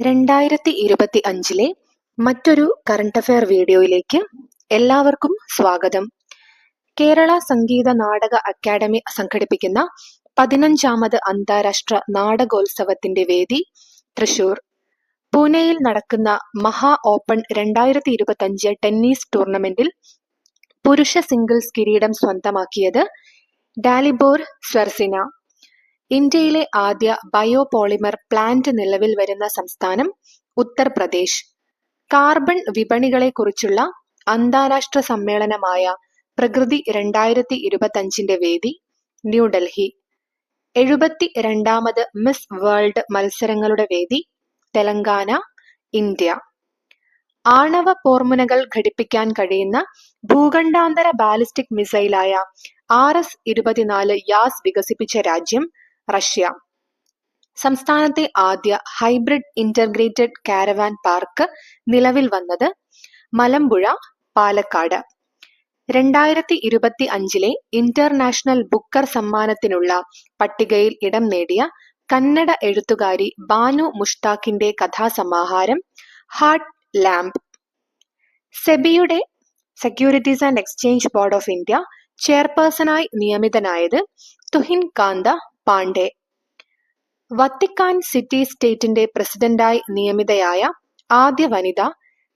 രണ്ടായിരത്തി ഇരുപത്തി അഞ്ചിലെ മറ്റൊരു കറണ്ട് അഫയർ വീഡിയോയിലേക്ക് എല്ലാവർക്കും സ്വാഗതം. കേരള സംഗീത നാടക അക്കാദമി സംഘടിപ്പിക്കുന്ന പതിനഞ്ചാമത് അന്താരാഷ്ട്ര നാടകോത്സവത്തിന്റെ വേദി തൃശൂർ. പൂനെയിൽ നടക്കുന്ന മഹാ ഓപ്പൺ രണ്ടായിരത്തി ഇരുപത്തി അഞ്ച് ടെന്നീസ് ടൂർണമെന്റിൽ പുരുഷ സിംഗിൾസ് കിരീടം സ്വന്തമാക്കിയത് ഡാലിബോർ സ്വർസിന. ഇന്ത്യയിലെ ആദ്യ ബയോപോളിമർ പ്ലാന്റ് നിലവിൽ വരുന്ന സംസ്ഥാനം ഉത്തർപ്രദേശ്. കാർബൺ വിപണികളെക്കുറിച്ചുള്ള അന്താരാഷ്ട്ര സമ്മേളനമായ പ്രകൃതി രണ്ടായിരത്തി ഇരുപത്തഞ്ചിന്റെ വേദി ന്യൂഡൽഹി. എഴുപത്തി രണ്ടാമത് മിസ് വേൾഡ് മത്സരങ്ങളുടെ വേദി തെലങ്കാന ഇന്ത്യ. ആണവ പോർമുനകൾ ഘടിപ്പിക്കാൻ കഴിയുന്ന ഭൂഖണ്ഡാന്തര ബാലിസ്റ്റിക് മിസൈലായ ആർ എസ് ഇരുപത്തിനാല് യാസ് വികസിപ്പിച്ച രാജ്യം റഷ്യ. സംസ്ഥാനത്തെ ആദ്യ ഹൈബ്രിഡ് ഇന്റർഗ്രേറ്റഡ് കാരവാൻ പാർക്ക് നിലവിൽ വന്നത് മലമ്പുഴ പാലക്കാട്. രണ്ടായിരത്തി ഇരുപത്തി അഞ്ചിലെ ഇന്റർനാഷണൽ ബുക്കർ സമ്മാനത്തിനുള്ള പട്ടികയിൽ ഇടം നേടിയ കന്നഡ എഴുത്തുകാരി ബാനു മുഷ്താഖിന്റെ കഥാസമാഹാരം heart lamp. സെബിയുടെ securities and exchange board of India ചെയർപേഴ്സണായി നിയമിതനായത് തുഹിൻ കാന്ത പാണ്ഡെ. വത്തിക്കാൻ സിറ്റി സ്റ്റേറ്റിന്റെ പ്രസിഡന്റായി നിയമിതയായ ആദ്യ വനിത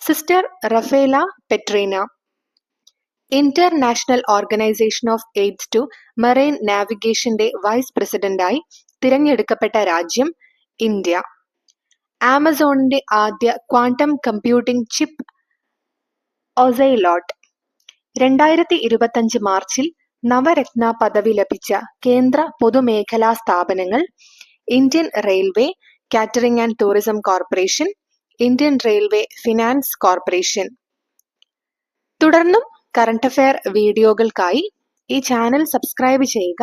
sister Raffaella Petrini. International organization of aids to marine നാവിഗേഷന്റെ vice പ്രസിഡന്റായി തിരഞ്ഞെടുക്കപ്പെട്ട രാജ്യം ഇന്ത്യ. ആമസോണിന്റെ ആദ്യ ക്വാണ്ടം കമ്പ്യൂട്ടിംഗ് ചിപ്പ് ഒസൈലോട്ട്. രണ്ടായിരത്തി ഇരുപത്തഞ്ച് മാർച്ചിൽ നവരത്ന പദവി ലഭിച്ച കേന്ദ്ര പൊതുമേഖലാ സ്ഥാപനങ്ങൾ Indian railway catering and tourism corporation Indian railway finance corporation. തുടർന്നും കറണ്ട് അഫയർ വീഡിയോകൾക്കായി ഈ ചാനൽ സബ്സ്ക്രൈബ് ചെയ്യുക.